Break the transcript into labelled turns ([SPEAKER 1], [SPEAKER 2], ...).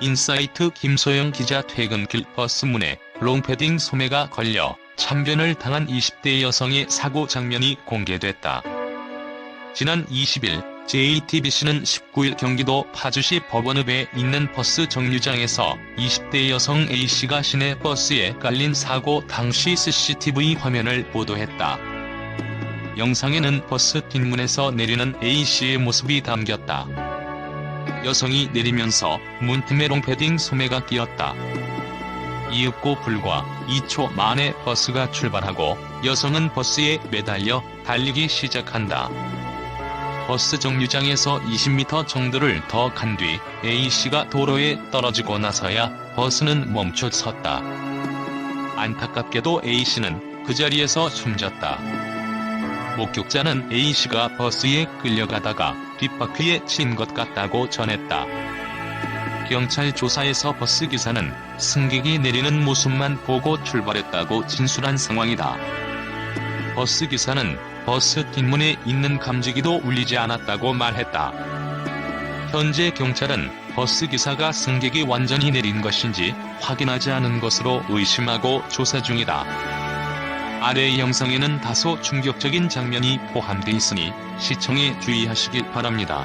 [SPEAKER 1] 인사이트 김소영 기자 퇴근길 버스 문에 롱패딩 소매가 걸려 참변을 당한 20대 여성의 사고 장면이 공개됐다. 지난 20일 JTBC는 19일 경기도 파주시 법원읍에 있는 버스 정류장에서 20대 여성 A씨가 시내 버스에 깔린 사고 당시 CCTV 화면을 보도했다. 영상에는 버스 뒷문에서 내리는 A씨의 모습이 담겼다. 여성이 내리면서 문틈에 롱패딩 소매가 끼었다. 이윽고 불과 2초 만에 버스가 출발하고 여성은 버스에 매달려 달리기 시작한다. 버스 정류장에서 20m 정도를 더 간 뒤 A씨가 도로에 떨어지고 나서야 버스는 멈춰 섰다. 안타깝게도 A씨는 그 자리에서 숨졌다. 목격자는 A씨가 버스에 끌려가다가 뒷바퀴에 친 것 같다고 전했다. 경찰 조사에서 버스 기사는 승객이 내리는 모습만 보고 출발했다고 진술한 상황이다. 버스 기사는 버스 뒷문에 있는 감지기도 울리지 않았다고 말했다. 현재 경찰은 버스 기사가 승객이 완전히 내린 것인지 확인하지 않은 것으로 의심하고 조사 중이다. 아래 영상에는 다소 충격적인 장면이 포함돼 있으니 시청에 주의하시길 바랍니다.